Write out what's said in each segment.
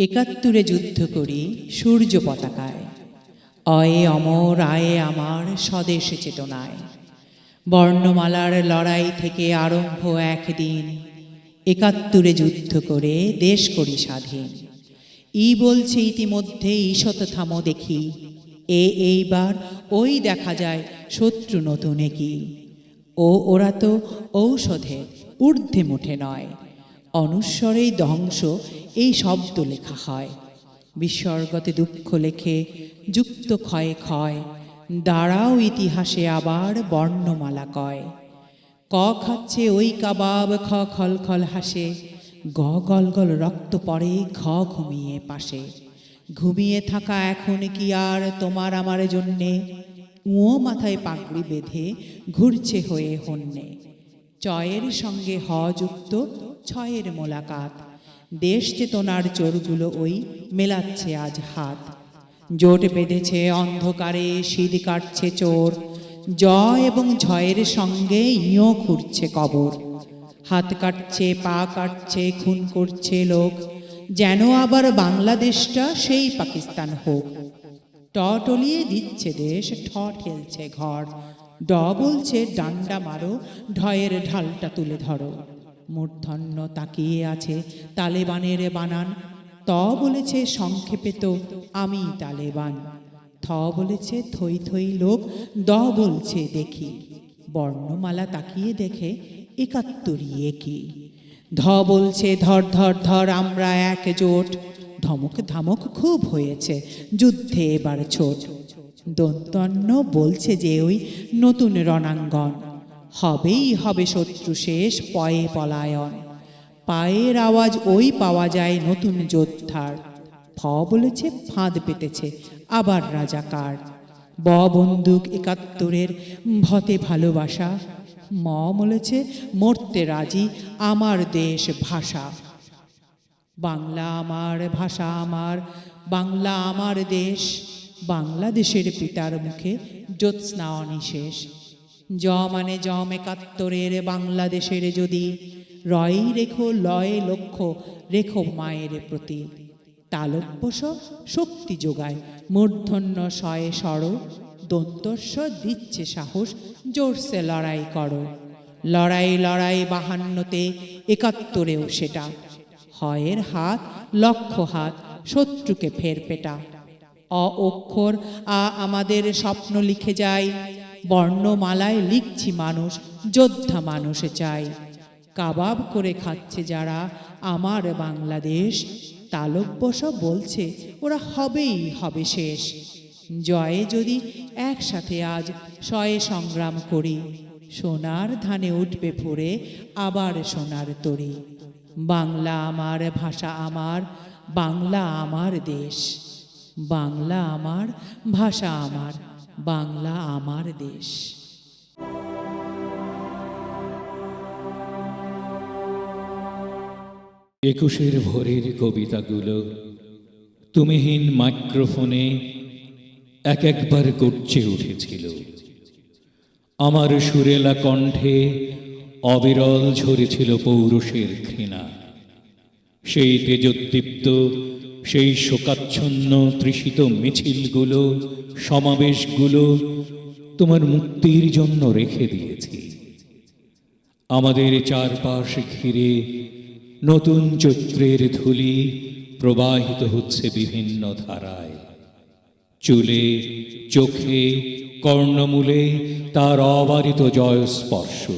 একাত্তরে যুদ্ধ করি সূর্য পতাকায়। অয়ে অমর, আয়ে আমার স্বদেশ চেতনায়। বর্ণমালার লড়াই থেকে আরম্ভ একদিন, একাত্তরে যুদ্ধ করে দেশ করি স্বাধীন। ই বলছে ইতিমধ্যে ঈশত থামো দেখি, এ এইবার ওই দেখা যায় শত্রু নতুন কি ও ওরা তো ঔষধে ঊর্ধ্বে মুঠে নয়। অনুস্বরেই ধ্বংস, এই শব্দ লেখা হয়। বিসর্গতে দুঃখ লেখে, যুক্ত ক্ষয়ে ক্ষয়। দাঁড়াও ইতিহাসে আবার বর্ণমালা কয়। ক খাচ্ছে ওই কাবাব, খ খল খল হাসে। গ গল গল রক্ত পড়ে, ঘ ঘুমিয়ে পাশে। ঘুমিয়ে থাকা এখন কি আর তোমার আমার জন্যে? উঁ মাথায় পাগড়ি বেঁধে ঘুরছে হয়ে হন্যে। চয়ের সঙ্গে হ যুক্ত ছয়ের মোলাকাত। দেশ চেতনার চোরগুলো ওই মেলাচ্ছে আজ হাত। জোট বেঁধেছে অন্ধকারে শীত কাটছে চোর। জয় এবং ঝয়ের সঙ্গে ইঁয়ো খুঁড়ছে কবর। হাত কাটছে, পা কাটছে, খুন করছে লোক। যেন আবার বাংলাদেশটা সেই পাকিস্তান হোক। ট টলিয়ে দিচ্ছে দেশ, ঠ ঠেলছে ঘর। ড বলছে, ডান্ডা মারো, ঢয়ের ঢালটা তুলে ধরো। মূর্ধন্য তাকিয়ে আছে তালেবানের বানান। ত বলেছে, সংক্ষেপে তো আমি তালেবান। থ বলেছে, থই থই লোক। দ বলছে, দেখি। বর্ণমালা তাকিয়ে দেখে, একাত্তরই কি ধ বলছে, ধর ধর ধর, আমরা একজোট ধমক, ধামক খুব হয়েছে, যুদ্ধে এবার ছোট। দন্তন্য বলছে যে, ওই নতুন রণাঙ্গন। হবেই হবে শত্রু শেষ পয়ে পলায়ন। পায়ের আওয়াজ ওই পাওয়া যায় নতুন যোদ্ধার। ফ বলেছে, ফাঁদ পেতেছে, আবার রাজাকার ব বন্দুক একাত্তরের ভতে ভালোবাসা। ম বলেছে, মরতে রাজি আমার দেশ ভাষা। বাংলা আমার ভাষা আমার, বাংলা আমার দেশ। বাংলাদেশের পিতার মুখে জ্যোৎস্না অনিশেষ জ মানে জম একাত্তরের বাংলাদেশের যদি। রয় রেখো, লয় লক্ষ্য, রেখো মায়ের প্রতি। তালব্যস শক্তি যোগায়, মূর্ধন্য শয়ে সর, দন্তস্ব দিচ্ছে সাহস, জোরসে লড়াই করো। লড়াই লড়াই বাহান্নতে একাত্তরেও সেটা। হয়ের হাত, লক্ষ হাত, শত্রুকে ফের পেটা। অক্ষর আ আমাদের স্বপ্ন লিখে যায় বর্ণমালায় লিখছি মানুষ, যোদ্ধা মানুষে চাই। কাবাব করে খাচ্ছে যারা, আমার বাংলাদেশ। তালব্যস বলছে, ওরা হবেই হবে শেষ। জয়ে যদি একসাথে আজ শয়ে সংগ্রাম করি, সোনার ধানে উঠবে ভরে আবার সোনার তরি। বাংলা আমার ভাষা আমার, বাংলা আমার দেশ। বাংলা আমার ভাষা আমার। বাংলা আমার দেশ। একুশের ভোরের কবিতাগুলো, তুমিহীন মাইক্রোফোনে এক একবার গর্জে উঠেছিল। আমার সুরেলা কণ্ঠে অবিরল ঝরেছিল পৌরুষের ঘৃণা। সেই তেজোদ্দীপ্ত সেই শোকাচ্ছন্ন তৃষিত মিছিলগুলো, সমাবেশগুলো তোমার মুক্তির জন্য রেখে দিয়েছি। আমাদের চারপাশ ঘিরে নতুন চৈত্রের ধুলি প্রবাহিত হচ্ছে বিভিন্ন ধারায়। চুলে, চোখে, কর্ণমূলে তার অবারিত জয়স্পর্শ।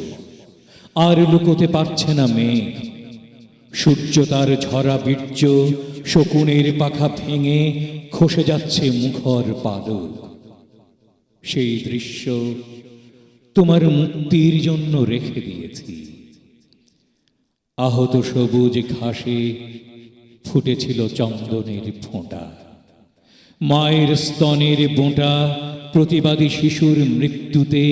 আর লুকোতে পারছে না মেঘ। সূর্য তার ঝরা বীর্য শকুনের পাখা ভেঙে খসে যাচ্ছে মুখর পালক সেই দৃশ্য তোমার মুক্তির জন্য রেখে দিয়েছি। আহত সবুজ ঘাসে ফুটেছিল চন্দনের ফোঁটা। মায়ের স্তনের বোঁটা প্রতিবাদী শিশুর মৃত্যুতে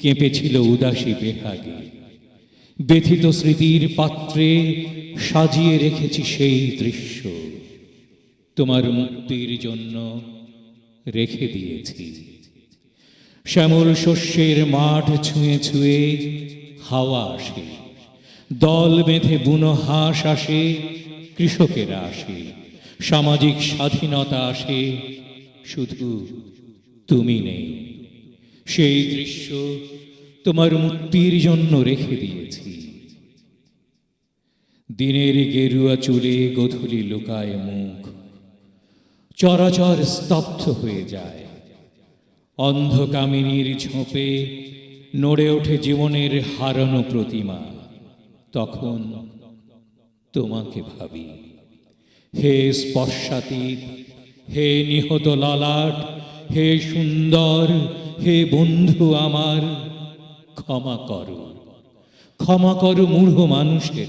কেঁপেছিল উদাসী বেহাগে। ব্যথিত স্মৃতির পাত্রে সাজিয়ে রেখেছি সেই দৃশ্য। তোমার মুক্তির জন্য রেখে দিয়েছি। শ্যামল শস্যের মাঠ ছুঁয়ে ছুঁয়ে হাওয়া আসে। দল বেঁধে বুনো হাঁস আসে, কৃষকেরা আসে। সামাজিক স্বাধীনতা আসে, শুধু তুমি নেই। সেই দৃশ্য তোমার মুক্তির জন্য রেখে দিয়েছি। দিনের গেরুয়া চুলে গধূলি লুকায় মুখ। চরাচর স্তব্ধ হয়ে যায়। অন্ধকামিনীর ঝোপে নড়ে ওঠে জীবনের হারানো প্রতিমা। তখন তোমাকে ভাবি, হে স্পর্শাতীত, হে নিহত ললাট, হে সুন্দর, হে বন্ধু আমার ক্ষমা করো। ক্ষমা করো মূঢ় মানুষের।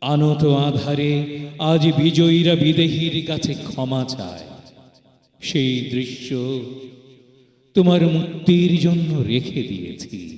আনত আধারে আজ বিজয়ীরা বিদেহীর কাছে ক্ষমা চায়। সেই দৃশ্য তোমার মুক্তির জন্য রেখে দিয়েছি।